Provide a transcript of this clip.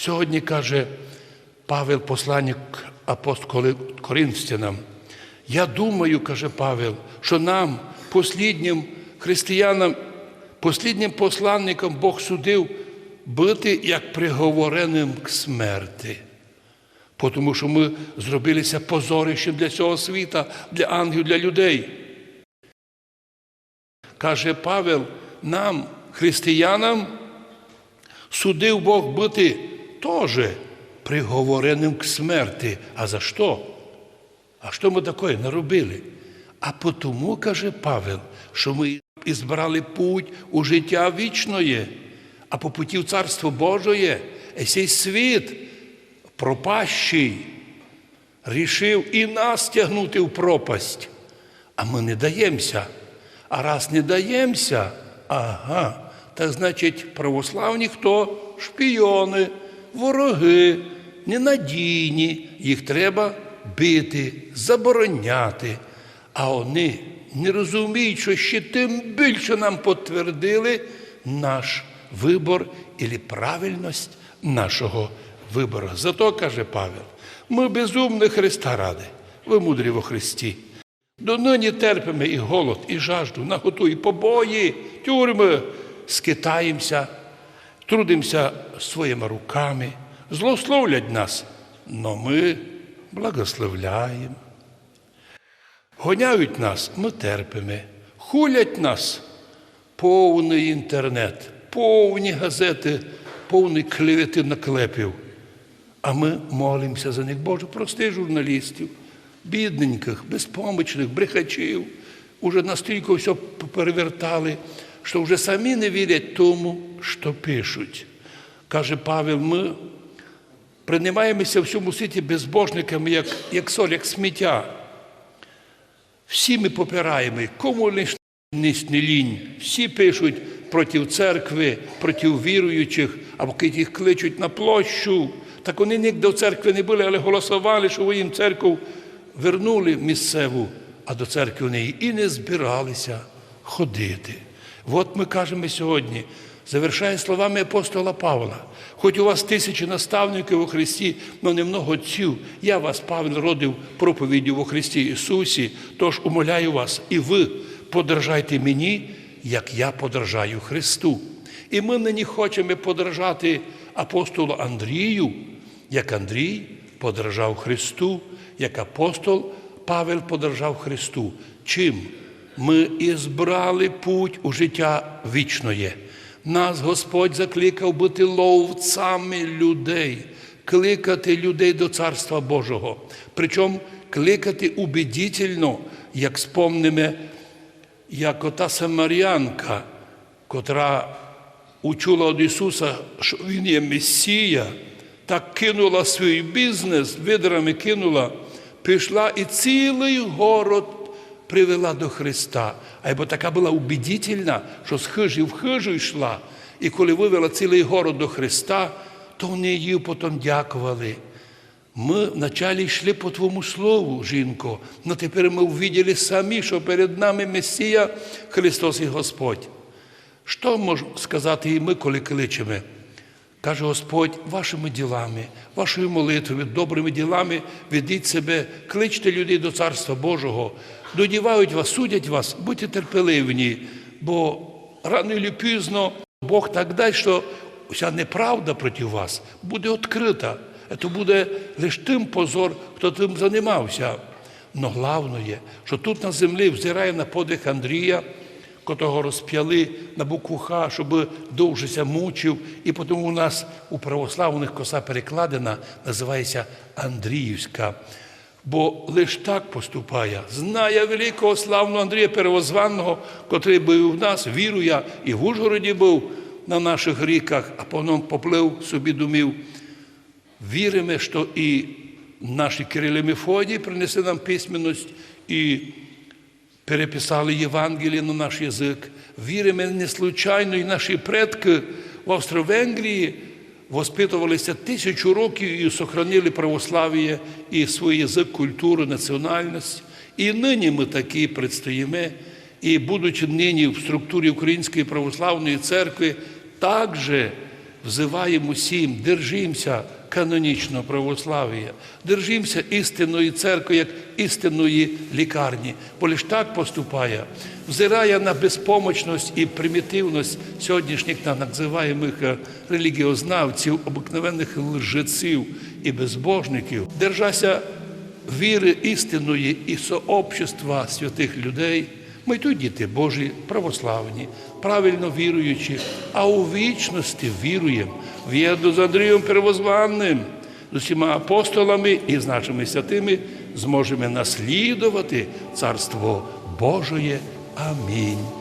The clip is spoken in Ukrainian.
Сьогодні каже Павел, посланник апостолу Коринфянам, я думаю, каже Павел, що нам, посліднім християнам, посліднім посланникам Бог судив бути як приговореним к смерти. Тому що ми зробилися позорищем для цього світа, для ангелів, для людей. Каже Павел, нам, християнам, судив Бог бути теж приговореним к смерти. А за що? А що ми таке наробили? А тому, каже Павел, що ми ізбрали путь у життя вічної, а по путі в Царство Божоє, цей світ пропащий, рішив і нас тягнути в пропасть. А ми не даємося. А раз не даємося, ага, так значить, православні хто? Шпійони, вороги, ненадійні, їх треба бити, забороняти. А вони не розуміють, що ще тим більше нам підтвердили наш вибор і правильність нашого вибору. Зато, каже Павел, ми безумні Христа ради, ви мудрі во Христі. Донині терпимо і голод, і жажду, наготу, і побої, тюрми, скитаємося, трудимося своїми руками, злословлять нас, но ми благословляємо. Гоняють нас, ми терпимо, хулять нас повний інтернет, повні газети, повні клевети наклепів. А ми молимося за них. Боже, прости журналістів, бідненьких, безпомічних, брехачів. Уже настільки все перевертали, що вже самі не вірять тому, що пишуть. Каже Павел, ми приймаємося в всьому світі безбожниками, як, як соль, як сміття. Всі ми попираємо, кому лиш не лінь. Всі пишуть проти церкви, проти віруючих, або їх кличуть на площу. Так вони ніде в церкви не були, але голосували, що ви їм церкву вернули місцеву, а до церкви вони і не збиралися ходити. От ми кажемо сьогодні, завершає словами апостола Павла. Хоч у вас тисячі наставників у Христі, але немного отців, я вас, Павел, родив проповіддю у Христі Ісусі, тож умоляю вас, і ви подражайте мені, як я подражаю Христу. І ми нині хочемо подражати апостолу Андрію, як Андрій подражав Христу, як апостол Павел подражав Христу. Чим? Ми і збрали путь у життя вічноє. Нас Господь закликав бути ловцями людей, кликати людей до Царства Божого. Причому кликати убедительно, як спомнимо, як ота Самарянка, котра учула від Ісуса, що Він є Месія, так кинула свій бізнес, видрами кинула, пішла і цілий город привела до Христа. Або така була убедительна, що з хижі в хижу йшла, і коли вивела цілий город до Христа, то вони їй потім дякували. Ми вначалі йшли по Твому Слову, жінко, але тепер ми увиділи самі, що перед нами Месія Христос і Господь. Що можемо сказати і ми, коли кличемо? Каже Господь, вашими ділами, вашою молитвою, добрими ділами ведіть себе, кличте людей до Царства Божого, додівають вас, судять вас, будьте терпеливні, бо рано чи пізно Бог так дасть, що вся неправда проти вас буде відкрита. Це буде лише тим позор, хто тим займався. Но головне що тут на землі взирає на подих Андрія, котрого розп'яли на букву Х, щоб довжеся мучив, і тому у нас у православних коса перекладена, називається Андріївська. Бо лиш так поступає, знає великого славного Андрія Первозванного, котрий був у нас, віру я, і в Ужгороді був на наших ріках, а потім поплив собі думів. Віримо, що і наші Кирили Мефодії принесли нам письменність і переписали Євангеліє на наш язик. Віримо не случайно, і наші предки в Австро-Венгрії воспитувалися тисячу років і сохранили православ'я і свій язик, культуру, національність. І нині ми такі предстоїмо, і будучи нині в структурі Української православної церкви, також взиваємо всім, держимося канонічного православ'я, держимося істинної церкви, як істинної лікарні, бо лиш так поступає, взирає на безпомочність і примітивність сьогоднішніх називаємих е, релігіознавців, обикновених лжеців і безбожників, держася віри істинної і сообщества святих людей. Ми тут діти Божі, православні, правильно віруючі, а у вічності віруємо в єду з Андрієм Первозванним, з усіма апостолами і з нашими святими зможемо наслідувати Царство Божоє. Амінь.